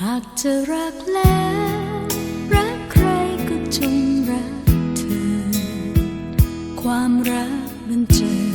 หากจะรักแล้ว รักใครก็จงรักเธอ ความรักมันเจอ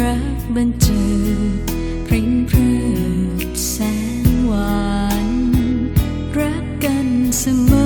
รักบันเจิดพริ้งพรืดแสนหวาน รักกันเสมอ